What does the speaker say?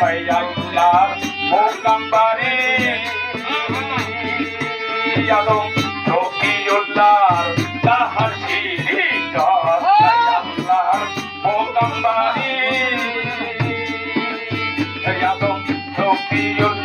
আল্লাহ মৌকাম্বারে আদম রফিউল্লাহ তাহার শিরিক আল্লাহ মৌকাম্বারে আদম রফিউল্লাহ